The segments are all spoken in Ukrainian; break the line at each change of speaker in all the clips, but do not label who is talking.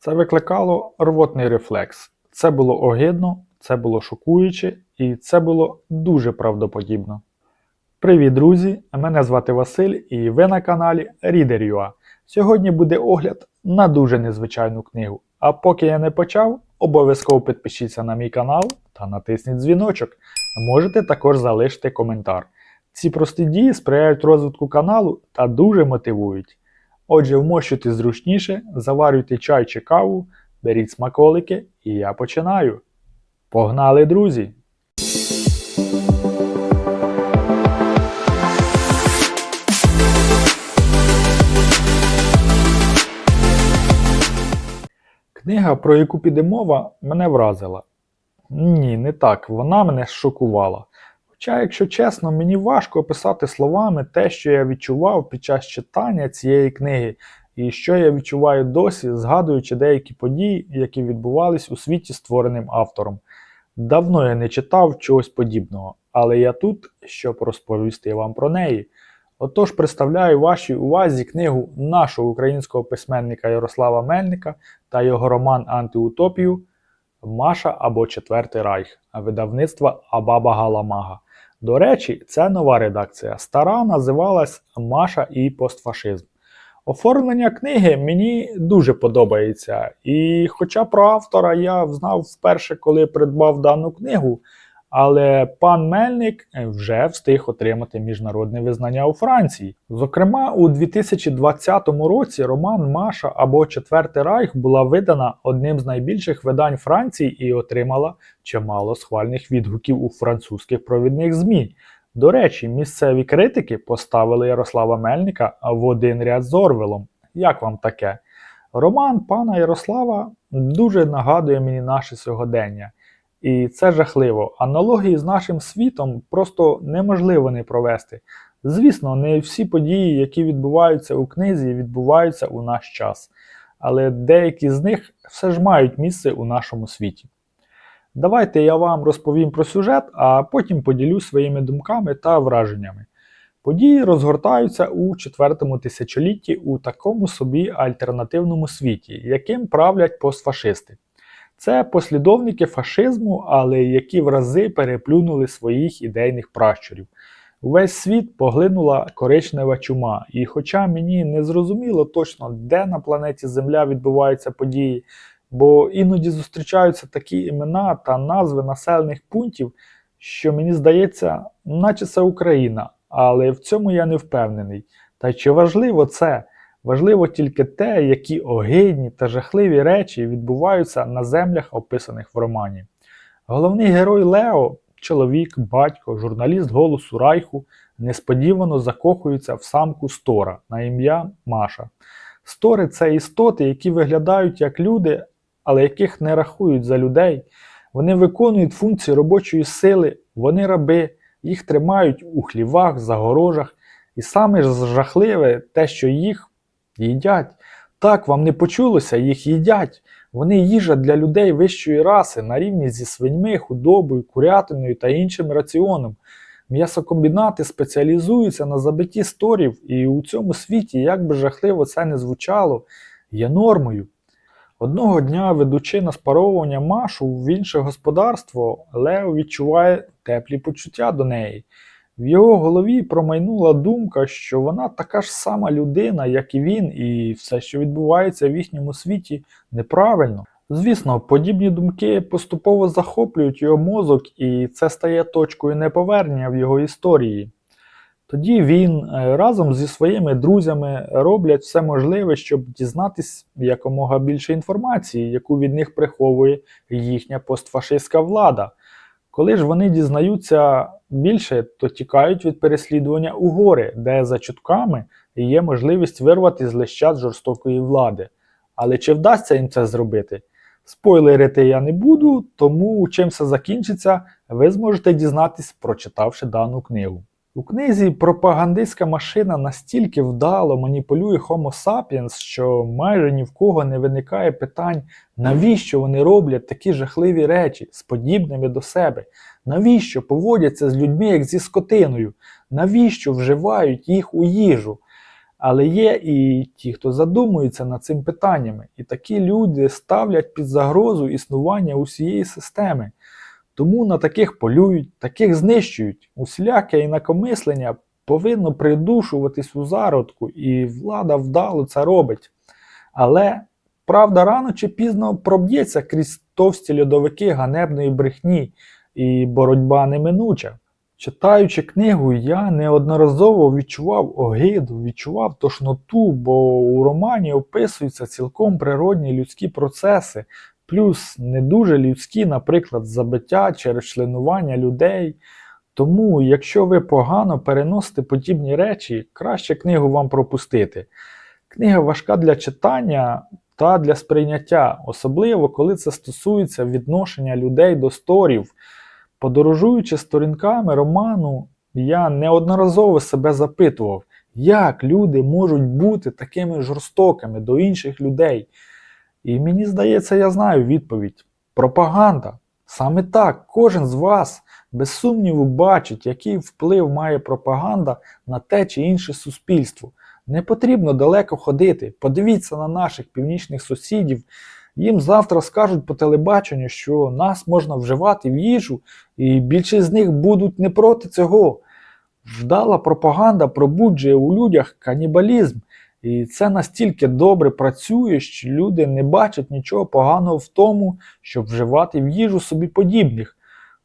Це викликало рвотний рефлекс. Це було огидно, це було шокуюче і це було дуже правдоподібно. Привіт, друзі! Мене звати Василь і ви на каналі Reader.ua. Сьогодні буде огляд на дуже незвичайну книгу. А поки я не почав, обов'язково підпишіться на мій канал та натисніть дзвіночок. Можете також залишити коментар. Ці прості дії сприяють розвитку каналу та дуже мотивують. Отже, вмощуйте зручніше, заварюйте чай чи каву, беріть смаколики і я починаю. Погнали, друзі! Книга, про яку піде мова, мене вразила. Ні, не так, вона мене шокувала. Хоча, якщо чесно, мені важко описати словами те, що я відчував під час читання цієї книги, і що я відчуваю досі, згадуючи деякі події, які відбувались у світі, створеним автором. Давно я не читав чогось подібного, але я тут, щоб розповісти вам про неї. Отож, представляю вашій увазі книгу нашого українського письменника Ярослава Мельника та його роман Антиутопію Маша або Четвертий Райх видавництва Абаба Галамага. До речі, це нова редакція. Стара називалась Маша і постфашизм. Оформлення книги мені дуже подобається. І хоча про автора я знав вперше, коли придбав дану книгу, але пан Мельник вже встиг отримати міжнародне визнання у Франції. Зокрема, у 2020 році роман Маша або Четвертий Райх була видана одним з найбільших видань Франції і отримала чимало схвальних відгуків у французьких провідних ЗМІ. До речі, місцеві критики поставили Ярослава Мельника в один ряд з Орвелом. Як вам таке? Роман пана Ярослава дуже нагадує мені наше сьогодення. І це жахливо. Аналогії з нашим світом просто неможливо не провести. Звісно, не всі події, які відбуваються у книзі, відбуваються у наш час, але деякі з них все ж мають місце у нашому світі. Давайте я вам розповім про сюжет, а потім поділю своїми думками та враженнями. Події розгортаються у четвертому тисячолітті у такому собі альтернативному світі, яким правлять постфашисти. Це послідовники фашизму, але які в рази переплюнули своїх ідейних пращурів. Увесь світ поглинула коричнева чума, і хоча мені не зрозуміло точно, де на планеті Земля відбуваються події, бо іноді зустрічаються такі імена та назви населених пунктів, що мені здається, наче це Україна, але в цьому я не впевнений. Та чи важливо це? Важливо тільки те, які огидні та жахливі речі відбуваються на землях, описаних в романі. Головний герой Лео, чоловік, батько, журналіст голосу Райху, несподівано закохується в самку Стора на ім'я Маша. Стори це істоти, які виглядають як люди, але яких не рахують за людей. Вони виконують функції робочої сили, вони раби, їх тримають у хлівах, загорожах. І саме жахливе те, що їх їдять. Так, вам не почулося, їх їдять. Вони їжа для людей вищої раси на рівні зі свиньми, худобою, курятиною та іншим раціоном. М'ясокомбінати спеціалізуються на забитті сторів, і у цьому світі, як би жахливо це не звучало, є нормою. Одного дня, ведучи на спаровування Машу в інше господарство, Лео відчуває теплі почуття до неї. В його голові промайнула думка, що вона така ж сама людина, як і він, і все, що відбувається в їхньому світі, неправильно. Звісно, подібні думки поступово захоплюють його мозок, і це стає точкою неповернення в його історії. Тоді він е, разом зі своїми друзями роблять все можливе, щоб дізнатись якомога більше інформації, яку від них приховує їхня постфашистська влада. Коли ж вони дізнаються більше, то тікають від переслідування у гори, де за чутками є можливість вирвати з лища жорстокої влади. Але чи вдасться їм це зробити? Спойлерити я не буду, тому чим все закінчиться, ви зможете дізнатись, прочитавши дану книгу. У книзі пропагандистська машина настільки вдало маніпулює Homo sapiens, що майже ні в кого не виникає питань, навіщо вони роблять такі жахливі речі з подібними до себе, навіщо поводяться з людьми як зі скотиною, навіщо вживають їх у їжу. Але є і ті, хто задумується над цим питаннями, і такі люди ставлять під загрозу існування усієї системи. Тому на таких полюють, таких знищують. Усіляке інакомислення повинно придушуватись у зародку, і влада вдало це робить. Але правда рано чи пізно проб'ється крізь товсті льодовики ганебної брехні, і боротьба неминуча. Читаючи книгу, я неодноразово відчував огиду, відчував тошноту, бо у романі описуються цілком природні людські процеси, плюс не дуже людські, наприклад, забиття через членування людей. Тому, якщо ви погано переносите подібні речі, краще книгу вам пропустити. Книга важка для читання та для сприйняття, особливо коли це стосується відношення людей до сторів. Подорожуючи сторінками роману, я неодноразово себе запитував, як люди можуть бути такими жорстокими до інших людей. І мені здається, я знаю відповідь. Пропаганда. Саме так, кожен з вас без сумніву бачить, який вплив має пропаганда на те чи інше суспільство. Не потрібно далеко ходити. Подивіться на наших північних сусідів. Їм завтра скажуть по телебаченню, що нас можна вживати в їжу, і більшість з них будуть не проти цього. Вдала пропаганда пробуджує у людях канібалізм, і це настільки добре працює, що люди не бачать нічого поганого в тому, щоб вживати в їжу собі подібних.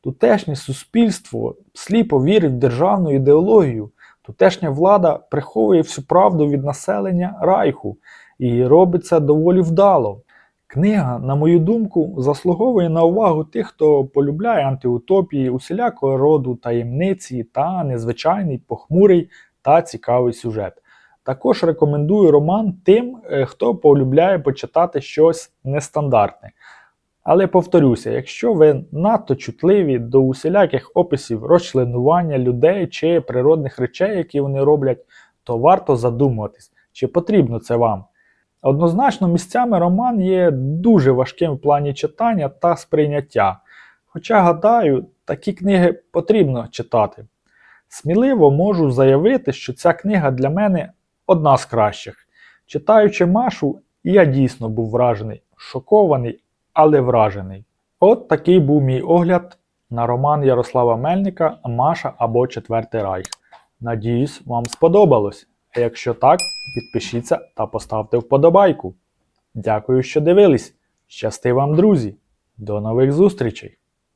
Тутешнє суспільство сліпо вірить в державну ідеологію. Тутешня влада приховує всю правду від населення райху і робить це доволі вдало. Книга, на мою думку, заслуговує на увагу тих, хто полюбляє антиутопії, усілякого роду таємниці та незвичайний, похмурий та цікавий сюжет. Також рекомендую роман тим, е, хто полюбляє почитати щось нестандартне. Але повторюся, якщо ви надто чутливі до усіляких описів розчленування людей чи природних речей, які вони роблять, то варто задумуватись, чи потрібно це вам. Однозначно, місцями роман є дуже важким в плані читання та сприйняття. Хоча, гадаю, такі книги потрібно читати. Сміливо можу заявити, що ця книга для мене одна з кращих. Читаючи Машу, я дійсно був вражений, шокований, але вражений. От такий був мій огляд на роман Ярослава Мельника Маша або Четвертий Райх. Надіюсь, вам сподобалось. А якщо так, підпишіться та поставте вподобайку. Дякую, що дивились. Щасти вам, друзі! До нових зустрічей!